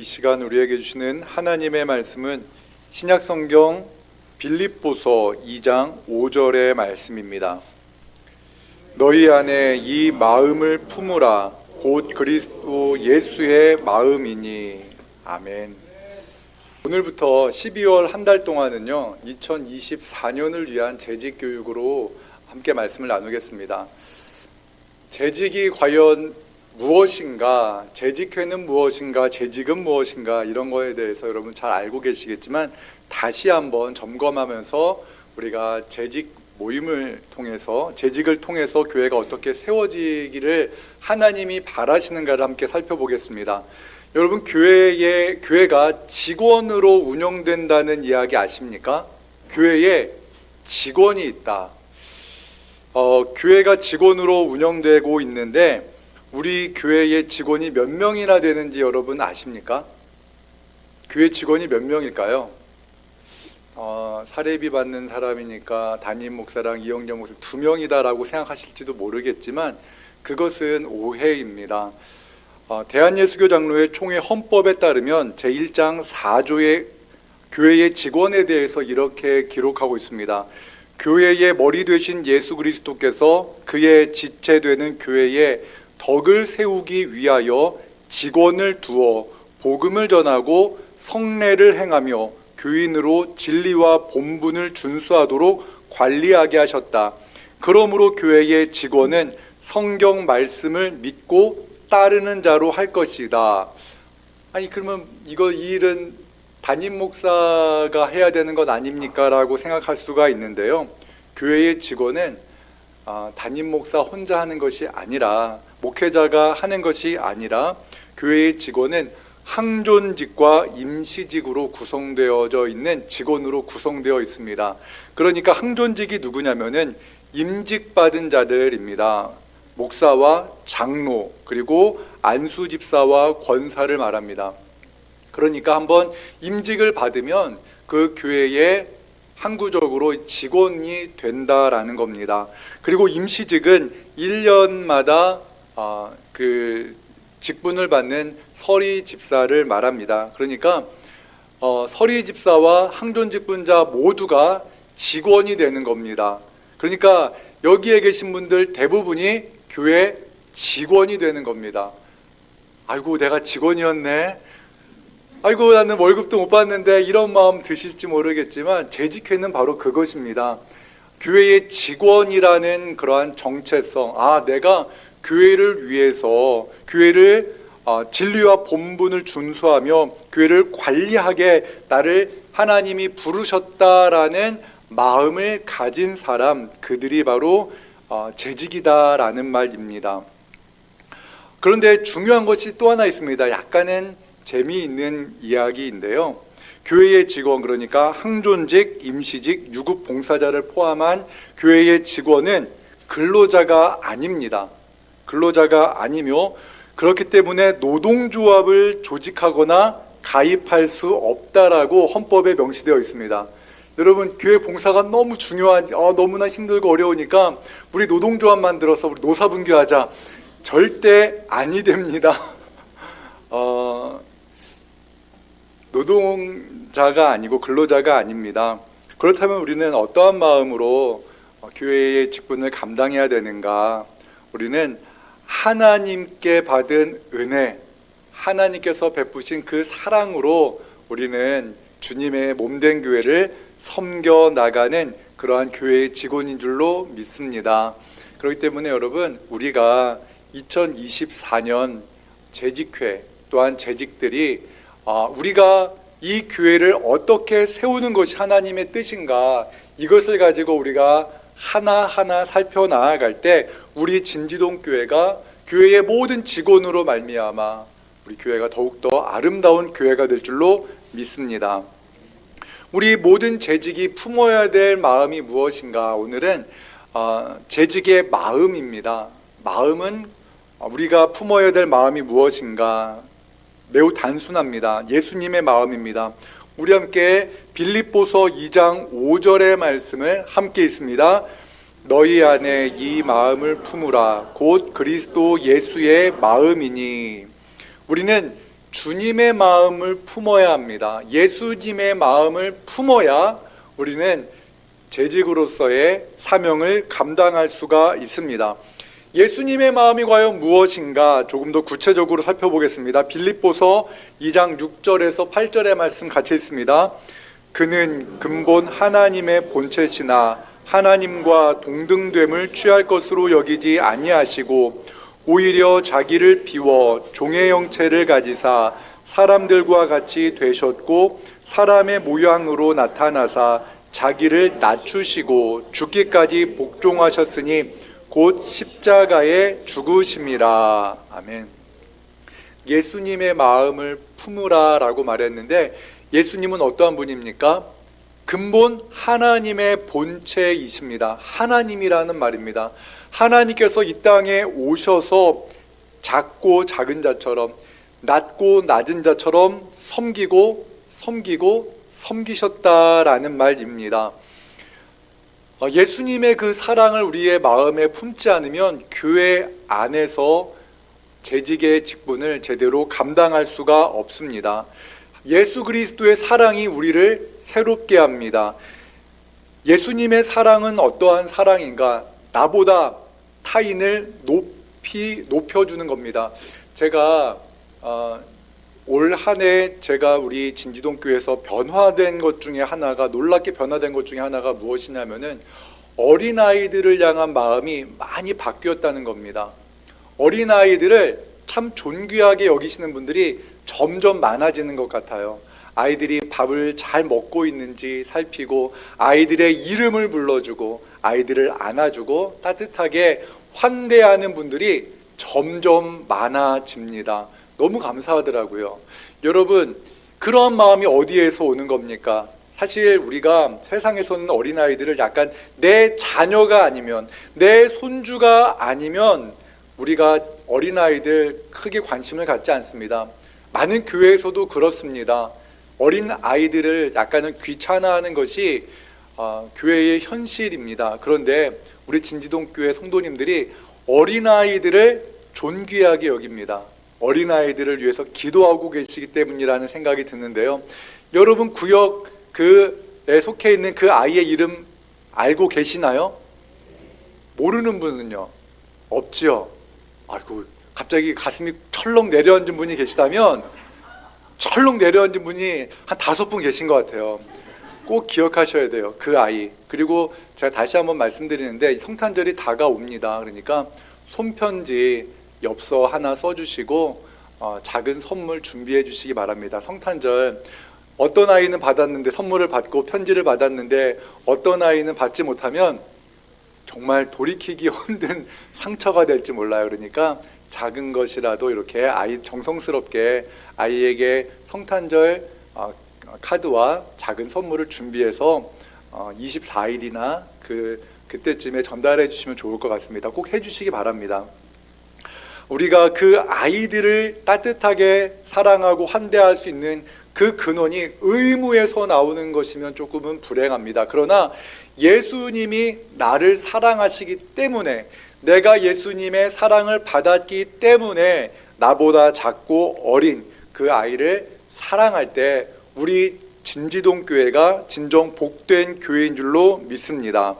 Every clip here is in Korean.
이 시간 우리에게 주시는 하나님의 말씀은 신약 성경 빌립보서 2장 5절의 말씀입니다. 너희 안에 이 마음을 품으라 곧 그리스도 예수의 마음이니 아멘. 오늘부터 12월 한 달 동안은요 2024년을 위한 재직 교육으로 함께 말씀을 나누겠습니다. 재직이 과연 무엇인가, 재직회는 무엇인가, 재직은 무엇인가 이런 거에 대해서 여러분 잘 알고 계시겠지만 다시 한번 점검하면서 우리가 재직 모임을 통해서 재직을 통해서 교회가 어떻게 세워지기를 하나님이 바라시는가를 함께 살펴보겠습니다. 여러분 교회의 교회가 직원으로 운영된다는 이야기 아십니까? 교회에 직원이 있다. 어, 교회가 직원으로 운영되고 있는데 우리 교회의 직원이 몇 명이나 되는지 여러분 아십니까? 교회 직원이 몇 명일까요? 어, 사례비 받는 사람이니까 담임 목사랑 이영재 목사 두 명이다라고 생각하실지도 모르겠지만 그것은 오해입니다. 어, 대한예수교 장로회 총회 헌법에 따르면 제1장 4조의 교회의 직원에 대해서 이렇게 기록하고 있습니다. 교회의 머리 되신 예수 그리스도께서 그의 지체 되는 교회에 덕을 세우기 위하여 직원을 두어 복음을 전하고 성례를 행하며 교인으로 진리와 본분을 준수하도록 관리하게 하셨다. 그러므로 교회의 직원은 성경 말씀을 믿고 따르는 자로 할 것이다. 아니 그러면 이거 이 일은 담임 목사가 해야 되는 것 아닙니까라고 생각할 수가 있는데요. 교회의 직원은 아, 담임 목사 혼자 하는 것이 아니라 목회자가 하는 것이 아니라 교회의 직원은 항존직과 임시직으로 구성되어져 있는 직원으로 구성되어 있습니다. 그러니까 항존직이 누구냐면은 임직 받은 자들입니다. 목사와 장로 그리고 안수 집사와 권사를 말합니다. 그러니까 한번 임직을 받으면 그 교회에 항구적으로 직원이 된다라는 겁니다. 그리고 임시직은 1년마다 아, 그 직분을 받는 서리 집사를 말합니다. 그러니까 어, 서리 집사와 항존 직분자 모두가 직원이 되는 겁니다. 그러니까 여기에 계신 분들 대부분이 교회 직원이 되는 겁니다. 아이고 내가 직원이었네. 아이고 나는 월급도 못 받는데 이런 마음 드실지 모르겠지만 재직회는 바로 그것입니다. 교회의 직원이라는 그러한 정체성. 아 내가 교회를 위해서 교회를 어, 진리와 본분을 준수하며 교회를 관리하게 나를 하나님이 부르셨다라는 마음을 가진 사람 그들이 바로 어, 재직이다라는 말입니다. 그런데 중요한 것이 또 하나 있습니다. 약간은 재미있는 이야기인데요. 교회의 직원 그러니까 항존직, 임시직, 유급 봉사자를 포함한 교회의 직원은 근로자가 아닙니다. 근로자가 아니며 그렇기 때문에 노동조합을 조직하거나 가입할 수 없다라고 헌법에 명시되어 있습니다. 여러분 교회 봉사가 너무 중요한 어, 너무나 힘들고 어려우니까 우리 노동조합 만들어서 우리 노사분규하자 절대 아니 됩니다. 어, 노동자가 아니고 근로자가 아닙니다. 그렇다면 우리는 어떠한 마음으로 어, 교회의 직분을 감당해야 되는가? 우리는 하나님께 받은 은혜, 하나님께서 베푸신 그 사랑으로 우리는 주님의 몸된 교회를 섬겨 나가는 그러한 교회의 직원인 줄로 믿습니다. 그렇기 때문에 여러분 우리가 2024년 재직회 또한 재직들이 아, 우리가 이 교회를 어떻게 세우는 것이 하나님의 뜻인가 이것을 가지고 우리가 하나하나 살펴 나아갈 때 우리 진지동 교회가 교회의 모든 직원으로 말미암아 우리 교회가 더욱더 아름다운 교회가 될 줄로 믿습니다. 우리 모든 재직이 품어야 될 마음이 무엇인가? 오늘은 어, 재직의 마음입니다. 마음은 우리가 품어야 될 마음이 무엇인가? 매우 단순합니다. 예수님의 마음입니다. 우리 함께 빌립보서 2장 5절의 말씀을 함께 읽습니다. 너희 안에 이 마음을 품으라 곧 그리스도 예수의 마음이니 우리는 주님의 마음을 품어야 합니다. 예수님의 마음을 품어야 우리는 재직으로서의 사명을 감당할 수가 있습니다. 예수님의 마음이 과연 무엇인가 조금 더 구체적으로 살펴보겠습니다. 빌립보서 2장 6절에서 8절의 말씀 같이 있습니다. 그는 근본 하나님의 본체시나 하나님과 동등됨을 취할 것으로 여기지 아니하시고 오히려 자기를 비워 종의 형체를 가지사 사람들과 같이 되셨고 사람의 모양으로 나타나사 자기를 낮추시고 죽기까지 복종하셨으니 곧 십자가에 죽으심이라. 아멘. 예수님의 마음을 품으라라고 말했는데 예수님은 어떠한 분입니까? 근본 하나님의 본체이십니다. 하나님이라는 말입니다. 하나님께서 이 땅에 오셔서 작고 작은 자처럼 낮고 낮은 자처럼 섬기고 섬기고 섬기셨다라는 말입니다. 어, 예수님의 그 사랑을 우리의 마음에 품지 않으면 교회 안에서 재직의 직분을 제대로 감당할 수가 없습니다. 예수 그리스도의 사랑이 우리를 새롭게 합니다. 예수님의 사랑은 어떠한 사랑인가? 나보다 타인을 높이 높여주는 겁니다. 제가 어, 올 한 해 제가 우리 진지동 교회에서 변화된 것 중에 하나가 놀랍게 변화된 것 중에 하나가 무엇이냐면은 어린 아이들을 향한 마음이 많이 바뀌었다는 겁니다. 어린 아이들을 참 존귀하게 여기시는 분들이 점점 많아지는 것 같아요. 아이들이 밥을 잘 먹고 있는지 살피고 아이들의 이름을 불러주고 아이들을 안아주고 따뜻하게 환대하는 분들이 점점 많아집니다. 너무 감사하더라고요. 여러분, 그런 마음이 어디에서 오는 겁니까? 사실 우리가 세상에서는 어린아이들을 약간 내 자녀가 아니면 내 손주가 아니면 우리가 어린아이들 크게 관심을 갖지 않습니다. 많은 교회에서도 그렇습니다. 어린 아이들을 약간은 귀찮아하는 것이 어, 교회의 현실입니다. 그런데 우리 진지동 교회 성도님들이 어린 아이들을 존귀하게 여깁니다. 어린 아이들을 위해서 기도하고 계시기 때문이라는 생각이 드는데요. 여러분 구역 그에 속해 있는 그 아이의 이름 알고 계시나요? 모르는 분은요? 없지요. 아이고 갑자기 가슴이 철렁 내려앉은 분이 계시다면 철렁 내려앉은 분이 한 다섯 분 계신 것 같아요. 꼭 기억하셔야 돼요. 그 아이. 그리고 제가 다시 한번 말씀드리는데 성탄절이 다가옵니다. 그러니까 손편지 엽서 하나 써주시고 어, 작은 선물 준비해 주시기 바랍니다. 성탄절 어떤 아이는 받았는데 선물을 받고 편지를 받았는데 어떤 아이는 받지 못하면 정말 돌이키기 힘든 상처가 될지 몰라요. 그러니까 작은 것이라도 이렇게 아이 정성스럽게 아이에게 성탄절 어, 카드와 작은 선물을 준비해서 어, 24일이나 그 그때쯤에 전달해 주시면 좋을 것 같습니다. 꼭 해주시기 바랍니다. 우리가 그 아이들을 따뜻하게 사랑하고 환대할 수 있는 그 근원이 의무에서 나오는 것이면 조금은 불행합니다. 그러나 예수님이 나를 사랑하시기 때문에 내가 예수님의 사랑을 받았기 때문에 나보다 작고 어린 그 아이를 사랑할 때 우리 진지동 교회가 진정 복된 교회인 줄로 믿습니다.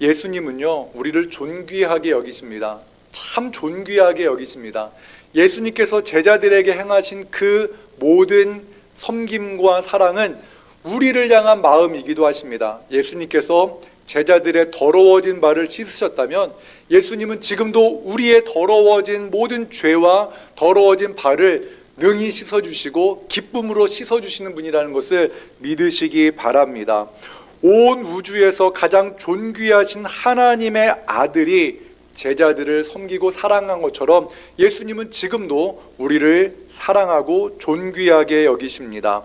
예수님은요, 우리를 존귀하게 여기십니다. 참 존귀하게 여기십니다. 예수님께서 제자들에게 행하신 그 모든 섬김과 사랑은 우리를 향한 마음이기도 하십니다. 예수님께서 제자들의 더러워진 발을 씻으셨다면 예수님은 지금도 우리의 더러워진 모든 죄와 더러워진 발을 능히 씻어주시고 기쁨으로 씻어주시는 분이라는 것을 믿으시기 바랍니다. 온 우주에서 가장 존귀하신 하나님의 아들이 제자들을 섬기고 사랑한 것처럼 예수님은 지금도 우리를 사랑하고 존귀하게 여기십니다.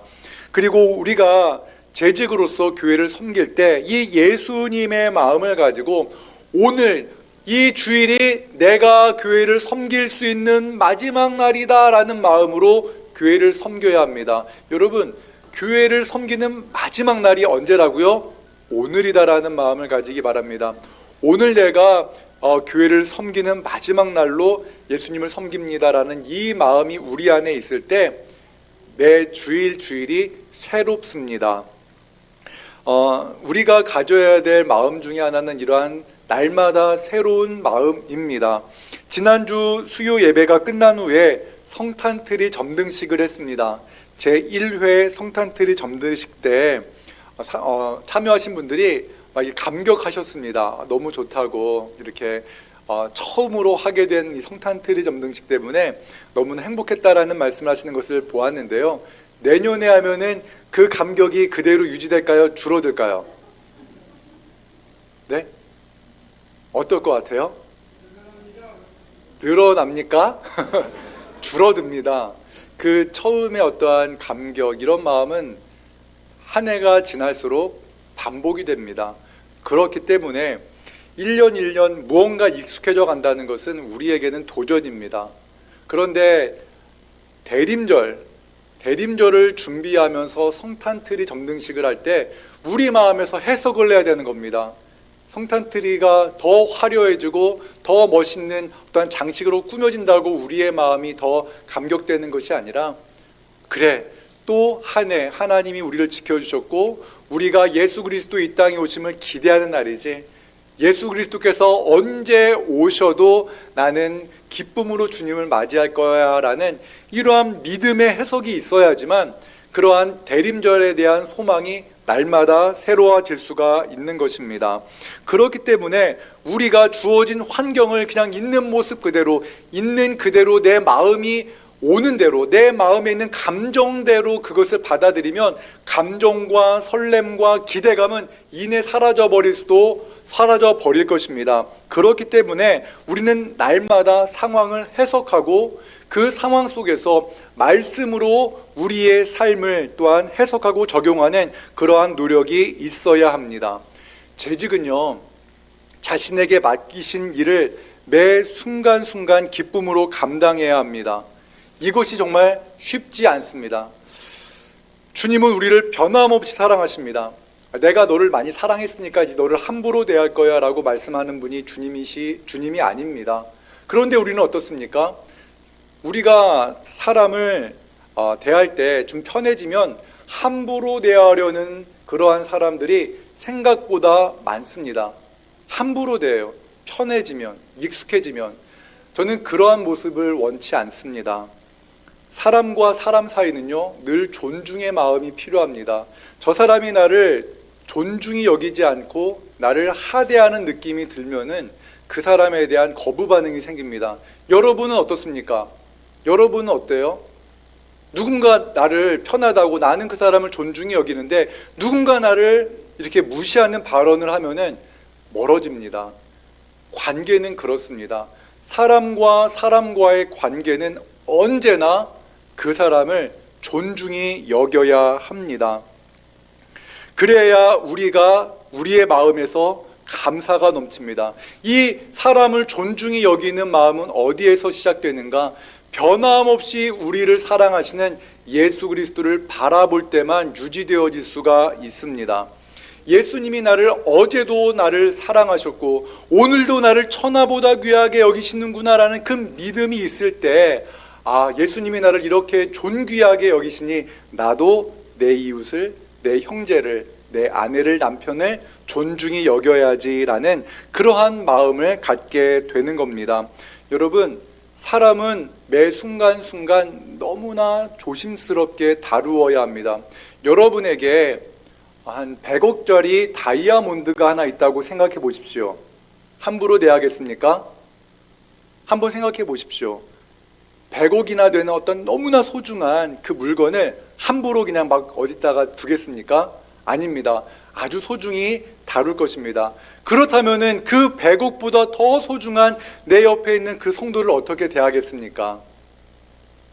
그리고 우리가 재직으로서 교회를 섬길 때 이 예수님의 마음을 가지고 오늘 이 주일이 내가 교회를 섬길 수 있는 마지막 날이다라는 마음으로 교회를 섬겨야 합니다. 여러분, 교회를 섬기는 마지막 날이 언제라고요? 오늘이다라는 마음을 가지기 바랍니다. 오늘 내가 어, 교회를 섬기는 마지막 날로 예수님을 섬깁니다라는 이 마음이 우리 안에 있을 때 매 주일 주일이 새롭습니다. 어, 우리가 가져야 될 마음 중에 하나는 이러한 날마다 새로운 마음입니다. 지난주 수요 예배가 끝난 후에 성탄트리 점등식을 했습니다. 제 1회 성탄트리 점등식 때 어, 사- 어, 참여하신 분들이 막 감격하셨습니다. 너무 좋다고 이렇게 어, 처음으로 하게 된 이 성탄트리 점등식 때문에 너무나 행복했다라는 말씀을 하시는 것을 보았는데요. 내년에 하면은 그 감격이 그대로 유지될까요? 줄어들까요? 네? 어떨 것 같아요? 늘어납니까? 줄어듭니다. 그 처음에 어떠한 감격, 이런 마음은 한 해가 지날수록 반복이 됩니다. 그렇기 때문에 1년 1년 무언가 익숙해져 간다는 것은 우리에게는 도전입니다. 그런데 대림절, 대림절을 준비하면서 성탄트리 점등식을 할 때 우리 마음에서 해석을 해야 되는 겁니다. 성탄트리가 더 화려해지고 더 멋있는 어떤 장식으로 꾸며진다고 우리의 마음이 더 감격되는 것이 아니라 그래 또 한 해 하나님이 우리를 지켜주셨고 우리가 예수 그리스도 이 땅에 오심을 기대하는 날이지 예수 그리스도께서 언제 오셔도 나는 기쁨으로 주님을 맞이할 거야 라는 이러한 믿음의 해석이 있어야지만 그러한 대림절에 대한 소망이 날마다 새로워질 수가 있는 것입니다. 그렇기 때문에 우리가 주어진 환경을 그냥 있는 모습 그대로 있는 그대로 내 마음이 오는 대로 내 마음에 있는 감정대로 그것을 받아들이면 감정과 설렘과 기대감은 이내 사라져 버릴 수도 사라져 버릴 것입니다. 그렇기 때문에 우리는 날마다 상황을 해석하고 그 상황 속에서 말씀으로 우리의 삶을 또한 해석하고 적용하는 그러한 노력이 있어야 합니다. 재직은요, 자신에게 맡기신 일을 매 순간순간 기쁨으로 감당해야 합니다. 이것이 정말 쉽지 않습니다. 주님은 우리를 변함없이 사랑하십니다. 내가 너를 많이 사랑했으니까 너를 함부로 대할 거야 라고 말씀하는 분이 주님이시, 주님이 아닙니다. 그런데 우리는 어떻습니까? 우리가 사람을 어, 대할 때 좀 편해지면 함부로 대하려는 그러한 사람들이 생각보다 많습니다. 함부로 대해요. 편해지면, 익숙해지면. 저는 그러한 모습을 원치 않습니다. 사람과 사람 사이는요, 늘 존중의 마음이 필요합니다. 저 사람이 나를 존중히 여기지 않고 나를 하대하는 느낌이 들면은 그 사람에 대한 거부 반응이 생깁니다. 여러분은 어떻습니까? 여러분은 어때요? 누군가 나를 편하다고 나는 그 사람을 존중히 여기는데 누군가 나를 이렇게 무시하는 발언을 하면은 멀어집니다. 관계는 그렇습니다. 사람과 사람과의 관계는 언제나 그 사람을 존중히 여겨야 합니다. 그래야 우리가 우리의 마음에서 감사가 넘칩니다. 이 사람을 존중히 여기는 마음은 어디에서 시작되는가? 변함없이 우리를 사랑하시는 예수 그리스도를 바라볼 때만 유지되어질 수가 있습니다. 예수님이 나를 어제도 나를 사랑하셨고 오늘도 나를 천하보다 귀하게 여기시는구나라는 그 믿음이 있을 때 아, 예수님이 나를 이렇게 존귀하게 여기시니 나도 내 이웃을 내 형제를 내 아내를 남편을 존중히 여겨야지라는 그러한 마음을 갖게 되는 겁니다. 여러분, 사람은 매 순간순간 너무나 조심스럽게 다루어야 합니다. 여러분에게 한 100억짜리 다이아몬드가 하나 있다고 생각해 보십시오. 함부로 대하겠습니까? 한번 생각해 보십시오. 100억이나 되는 어떤 너무나 소중한 그 물건을 함부로 그냥 막 어디다가 두겠습니까? 아닙니다. 아주 소중히 다룰 것입니다. 그렇다면은 그 100억보다 더 소중한 내 옆에 있는 그 성도를 어떻게 대하겠습니까?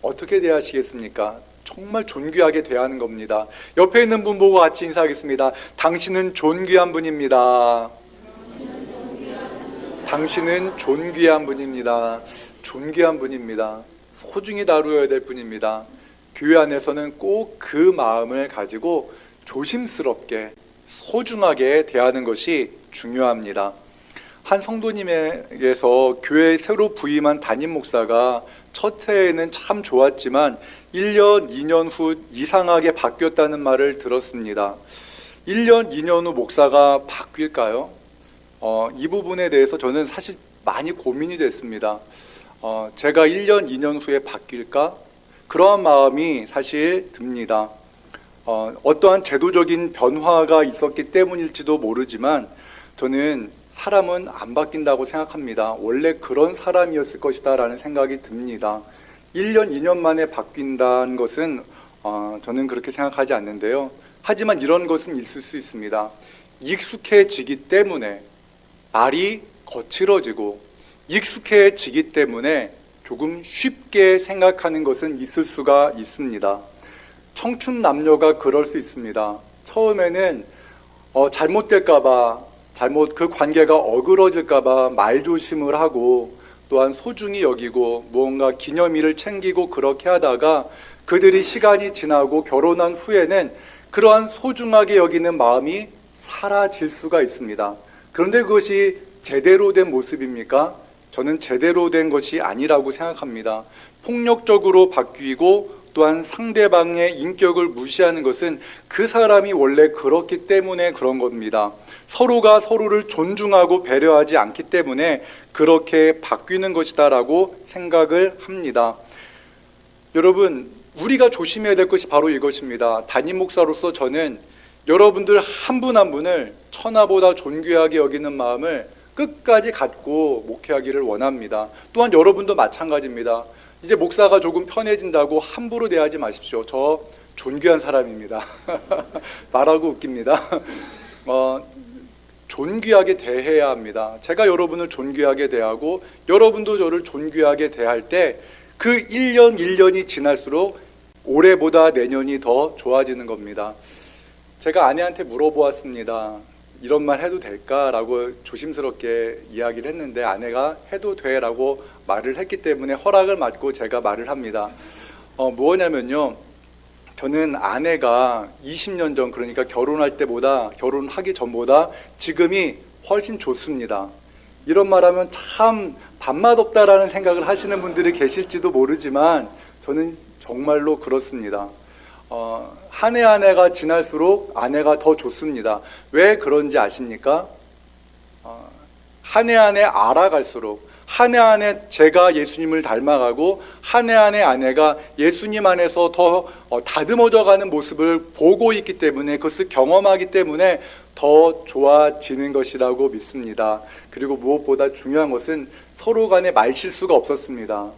어떻게 대하시겠습니까? 정말 존귀하게 대하는 겁니다. 옆에 있는 분 보고 같이 인사하겠습니다. 당신은 존귀한 분입니다. 당신은 존귀한 분입니다. 존귀한 분입니다. 소중히 다루어야 될 분입니다. 교회 안에서는 꼭 그 마음을 가지고 조심스럽게 소중하게 대하는 것이 중요합니다. 한 성도님에게서 교회에 새로 부임한 담임 목사가 첫 해에는 참 좋았지만 1년, 2년 후 이상하게 바뀌었다는 말을 들었습니다. 1년, 2년 후 목사가 바뀔까요? 어, 이 부분에 대해서 저는 사실 많이 고민이 됐습니다. 어, 제가 1년, 2년 후에 바뀔까? 그러한 마음이 사실 듭니다. 어, 어떠한 제도적인 변화가 있었기 때문일지도 모르지만 저는 사람은 안 바뀐다고 생각합니다. 원래 그런 사람이었을 것이다 라는 생각이 듭니다. 1년, 2년 만에 바뀐다는 것은 어, 저는 그렇게 생각하지 않는데요. 하지만 이런 것은 있을 수 있습니다. 익숙해지기 때문에 말이 거칠어지고 익숙해지기 때문에 조금 쉽게 생각하는 것은 있을 수가 있습니다. 청춘 남녀가 그럴 수 있습니다. 처음에는 어, 잘못될까봐, 잘못 그 관계가 어그러질까봐 말조심을 하고 또한 소중히 여기고 무언가 기념일을 챙기고 그렇게 하다가 그들이 시간이 지나고 결혼한 후에는 그러한 소중하게 여기는 마음이 사라질 수가 있습니다. 그런데 그것이 제대로 된 모습입니까? 저는 제대로 된 것이 아니라고 생각합니다. 폭력적으로 바뀌고 또한 상대방의 인격을 무시하는 것은 그 사람이 원래 그렇기 때문에 그런 겁니다. 서로가 서로를 존중하고 배려하지 않기 때문에 그렇게 바뀌는 것이다라고 생각을 합니다. 여러분, 우리가 조심해야 될 것이 바로 이것입니다. 담임 목사로서 저는 여러분들 한 분한 분을 천하보다 존귀하게 여기는 마음을 끝까지 갖고 목회하기를 원합니다. 또한 여러분도 마찬가지입니다. 이제 목사가 조금 편해진다고 함부로 대하지 마십시오. 저 존귀한 사람입니다. 말하고 웃깁니다. 어, 존귀하게 대해야 합니다. 제가 여러분을 존귀하게 대하고 여러분도 저를 존귀하게 대할 때 그 1년 1년이 지날수록 올해보다 내년이 더 좋아지는 겁니다. 제가 아내한테 물어보았습니다. 이런 말 해도 될까라고 조심스럽게 이야기를 했는데 아내가 해도 돼라고 말을 했기 때문에 허락을 받고 제가 말을 합니다. 어, 무엇냐면요. 저는 아내가 20년 전 그러니까 결혼할 때보다 결혼하기 전보다 지금이 훨씬 좋습니다. 이런 말하면 참 밥맛 없다라는 생각을 하시는 분들이 계실지도 모르지만 저는 정말로 그렇습니다. 어, 한 해 한 해가 지날수록 아내가 더 좋습니다. 왜 그런지 아십니까? 어, 한해 한 해 알아갈수록 한 해 한 해 제가 예수님을 닮아가고 한 해 한 해 아내가 예수님 안에서 더 어, 다듬어져가는 모습을 보고 있기 때문에 그것을 경험하기 때문에 더 좋아지는 것이라고 믿습니다. 그리고 무엇보다 중요한 것은 서로 간에 말실수가 없었습니다.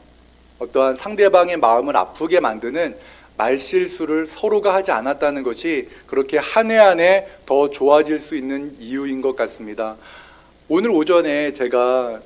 어떠한 상대방의 마음을 아프게 만드는 말실수를 서로가 하지 않았다는 것이 그렇게 한 해 한 해 더 좋아질 수 있는 이유인 것 같습니다. 오늘 오전에 제가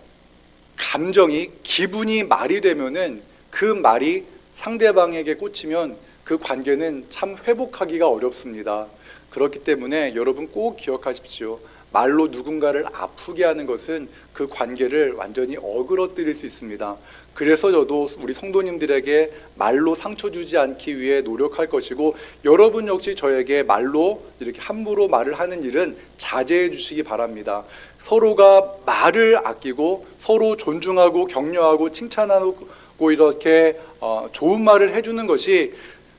감정이 기분이 말이 되면은 그 말이 상대방에게 꽂히면 그 관계는 참 회복하기가 어렵습니다. 그렇기 때문에 여러분 꼭 기억하십시오. 말로 누군가를 아프게 하는 것은 그 관계를 완전히 어그러뜨릴 수 있습니다. 그래서 저도 우리 성도님들에게 말로 상처 주지 않기 위해 노력할 것이고 여러분 역시 저에게 말로 이렇게 함부로 말을 하는 일은 자제해 주시기 바랍니다. 서로가 말을 아끼고 서로 존중하고 격려하고 칭찬하고 이렇게 어, 좋은 말을 해주는 것이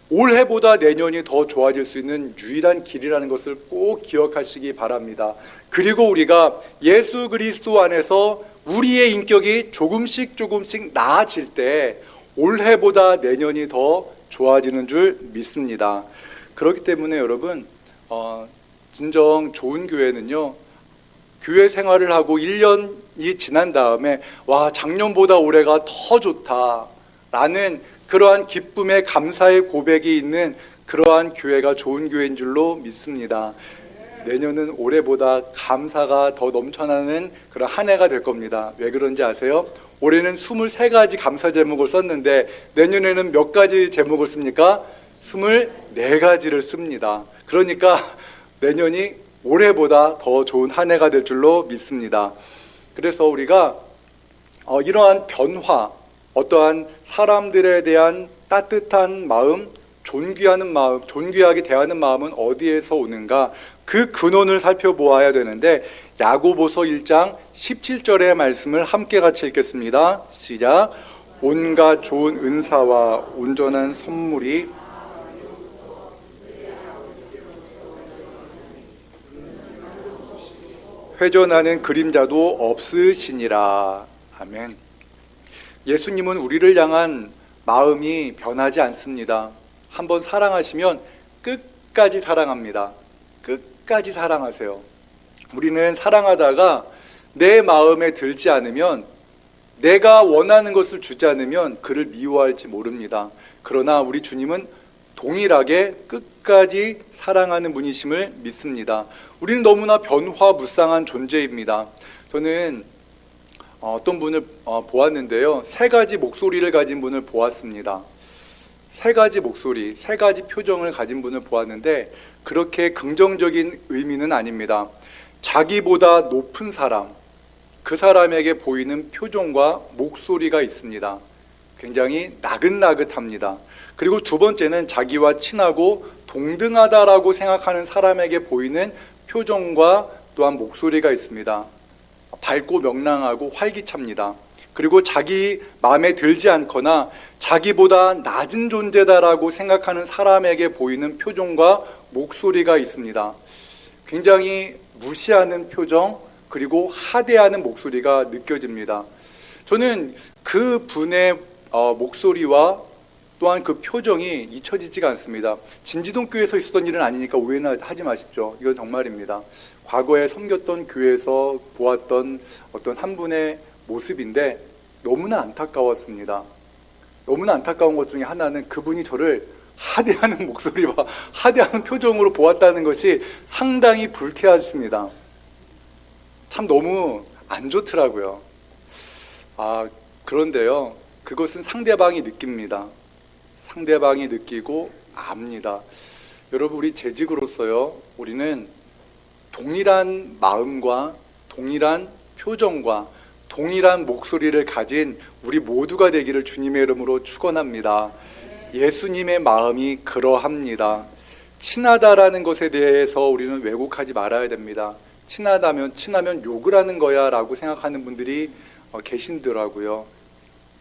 올해보다 내년이 더 좋아질 수 있는 유일한 길이라는 것을 꼭 기억하시기 바랍니다. 그리고 우리가 예수 그리스도 안에서 우리의 인격이 조금씩 조금씩 나아질 때 올해보다 내년이 더 좋아지는 줄 믿습니다. 그렇기 때문에 여러분 어, 진정 좋은 교회는요. 교회 생활을 하고 1년이 지난 다음에 와 작년보다 올해가 더 좋다라는 그러한 기쁨의 감사의 고백이 있는 그러한 교회가 좋은 교회인 줄로 믿습니다. 내년은 올해보다 감사가 더 넘쳐나는 그런 한 해가 될 겁니다. 왜 그런지 아세요? 올해는 23가지 감사 제목을 썼는데 내년에는 몇 가지 제목을 씁니까? 24가지를 씁니다. 그러니까 내년이 올해보다 더 좋은 한 해가 될 줄로 믿습니다. 그래서 우리가 어, 이러한 변화, 어떠한 사람들에 대한 따뜻한 마음, 존귀하는 마음, 존귀하게 대하는 마음은 어디에서 오는가? 그 근원을 살펴보아야 되는데 야고보서 1장 17절의 말씀을 함께 같이 읽겠습니다. 시작. 온갖 좋은 은사와 온전한 선물이 회전하는 그림자도 없으시니라. 아멘. 예수님은 우리를 향한 마음이 변하지 않습니다. 한번 사랑하시면 끝까지 사랑합니다. 끝까지 사랑하세요. 우리는 사랑하다가 내 마음에 들지 않으면 내가 원하는 것을 주지 않으면 그를 미워할지 모릅니다. 그러나 우리 주님은 동일하게 끝까지 사랑하는 분이심을 믿습니다. 우리는 너무나 변화무쌍한 존재입니다. 저는 어, 어떤 분을 어, 보았는데요. 세 가지 목소리를 가진 분을 보았습니다. 세 가지 목소리, 세 가지 표정을 가진 분을 보았는데 그렇게 긍정적인 의미는 아닙니다. 자기보다 높은 사람, 그 사람에게 보이는 표정과 목소리가 있습니다. 굉장히 나긋나긋합니다. 그리고 두 번째는 자기와 친하고 동등하다라고 생각하는 사람에게 보이는 표정과 또한 목소리가 있습니다. 밝고 명랑하고 활기찹니다. 그리고 자기 마음에 들지 않거나 자기보다 낮은 존재다라고 생각하는 사람에게 보이는 표정과 목소리가 있습니다. 굉장히 무시하는 표정 그리고 하대하는 목소리가 느껴집니다. 저는 그 분의 어, 목소리와 또한 그 표정이 잊혀지지가 않습니다. 진지동 교회에서 있었던 일은 아니니까 오해는 하지 마십시오. 이건 정말입니다. 과거에 섬겼던 교회에서 보았던 어떤 한 분의 모습인데 너무나 안타까웠습니다. 너무나 안타까운 것 중에 하나는 그분이 저를 하대하는 목소리와 하대하는 표정으로 보았다는 것이 상당히 불쾌했습니다. 참 너무 안 좋더라고요. 아, 그런데요. 그것은 상대방이 느낍니다. 상대방이 느끼고 압니다. 여러분, 우리 재직으로서요, 우리는 동일한 마음과 동일한 표정과 동일한 목소리를 가진 우리 모두가 되기를 주님의 이름으로 축원합니다. 예수님의 마음이 그러합니다. 친하다라는 것에 대해서 우리는 왜곡하지 말아야 됩니다. 친하다면 친하면 욕을 하는 거야라고 생각하는 분들이 어, 계신더라고요.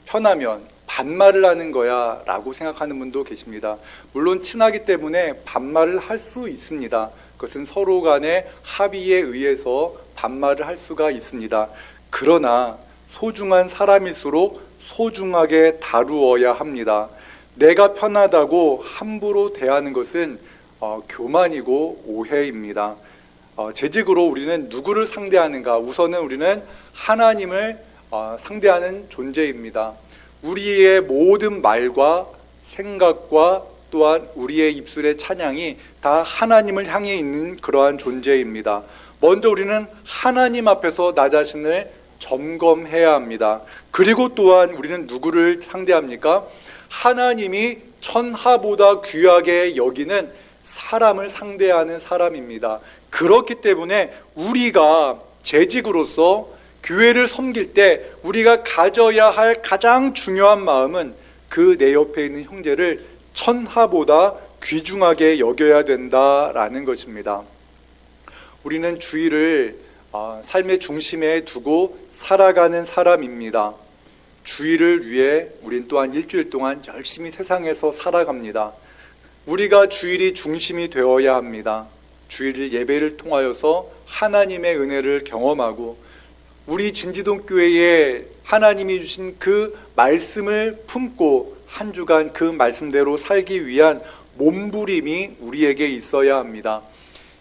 편하면 반말을 하는 거야 라고 생각하는 분도 계십니다. 물론 친하기 때문에 반말을 할 수 있습니다. 그것은 서로 간의 합의에 의해서 반말을 할 수가 있습니다. 그러나 소중한 사람일수록 소중하게 다루어야 합니다. 내가 편하다고 함부로 대하는 것은 어, 교만이고 오해입니다. 어, 재직으로 우리는 누구를 상대하는가? 우선은 우리는 하나님을 어, 상대하는 존재입니다. 우리의 모든 말과 생각과 또한 우리의 입술의 찬양이 다 하나님을 향해 있는 그러한 존재입니다. 먼저 우리는 하나님 앞에서 나 자신을 점검해야 합니다. 그리고 또한 우리는 누구를 상대합니까? 하나님이 천하보다 귀하게 여기는 사람을 상대하는 사람입니다. 그렇기 때문에 우리가 재직으로서 교회를 섬길 때 우리가 가져야 할 가장 중요한 마음은 그 내 옆에 있는 형제를 천하보다 귀중하게 여겨야 된다라는 것입니다. 우리는 주의를 어, 삶의 중심에 두고 살아가는 사람입니다. 주의를 위해 우린 또한 일주일 동안 열심히 세상에서 살아갑니다. 우리가 주일이 중심이 되어야 합니다. 주일 예배를 통하여서 하나님의 은혜를 경험하고 우리 진지동 교회에 하나님이 주신 그 말씀을 품고 한 주간 그 말씀대로 살기 위한 몸부림이 우리에게 있어야 합니다.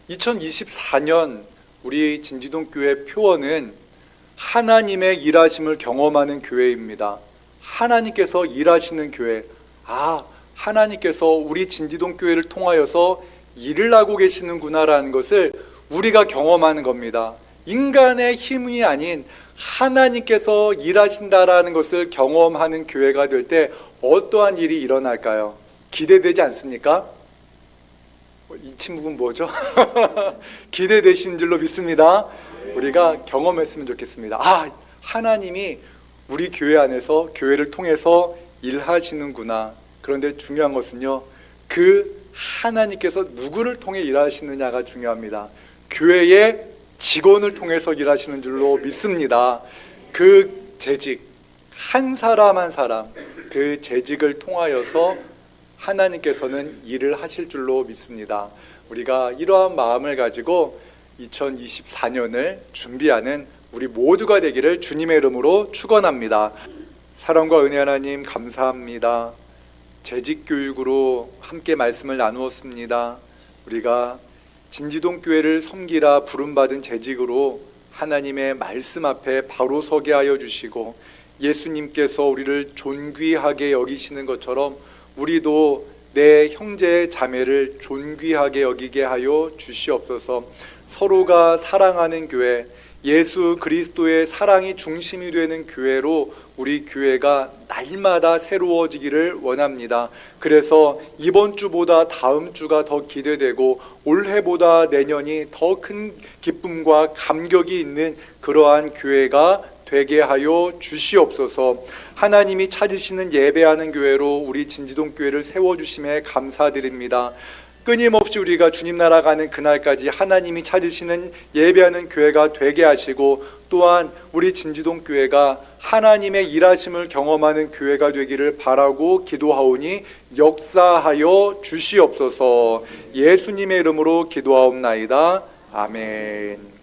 2024년 우리 진지동 교회 표어는 하나님의 일하심을 경험하는 교회입니다. 하나님께서 일하시는 교회. 아, 하나님께서 우리 진지동 교회를 통하여서 일을 하고 계시는구나라는 것을 우리가 경험하는 겁니다. 인간의 힘이 아닌 하나님께서 일하신다라는 것을 경험하는 교회가 될 때 어떠한 일이 일어날까요? 기대되지 않습니까? 어, 이 친구는 뭐죠? 기대되신 줄로 믿습니다. 우리가 경험했으면 좋겠습니다. 아, 하나님이 우리 교회 안에서 교회를 통해서 일하시는구나. 그런데 중요한 것은요. 그 하나님께서 누구를 통해 일하시느냐가 중요합니다. 교회의 직원을 통해서 일하시는 줄로 믿습니다. 그 재직, 한 사람 한 사람 그 재직을 통하여서 하나님께서는 일을 하실 줄로 믿습니다. 우리가 이러한 마음을 가지고 2024년을 준비하는 우리 모두가 되기를 주님의 이름으로 축원합니다. 사랑과 은혜 하나님 감사합니다. 재직 교육으로 함께 말씀을 나누었습니다. 우리가 진지동 교회를 섬기라 부름받은 재직으로 하나님의 말씀 앞에 바로 서게 하여 주시고 예수님께서 우리를 존귀하게 여기시는 것처럼 우리도 내 형제 자매를 존귀하게 여기게 하여 주시옵소서. 서로가 사랑하는 교회, 예수 그리스도의 사랑이 중심이 되는 교회로 우리 교회가 날마다 새로워지기를 원합니다. 그래서 이번 주보다 다음 주가 더 기대되고 올해보다 내년이 더 큰 기쁨과 감격이 있는 그러한 교회가 되게 하여 주시옵소서. 하나님이 찾으시는 예배하는 교회로 우리 진지동 교회를 세워 주심에 감사드립니다. 끊임없이 우리가 주님 나라 가는 그날까지 하나님이 찾으시는 예배하는 교회가 되게 하시고 또한 우리 진지동 교회가 하나님의 일하심을 경험하는 교회가 되기를 바라고 기도하오니 역사하여 주시옵소서. 예수님의 이름으로 기도하옵나이다. 아멘.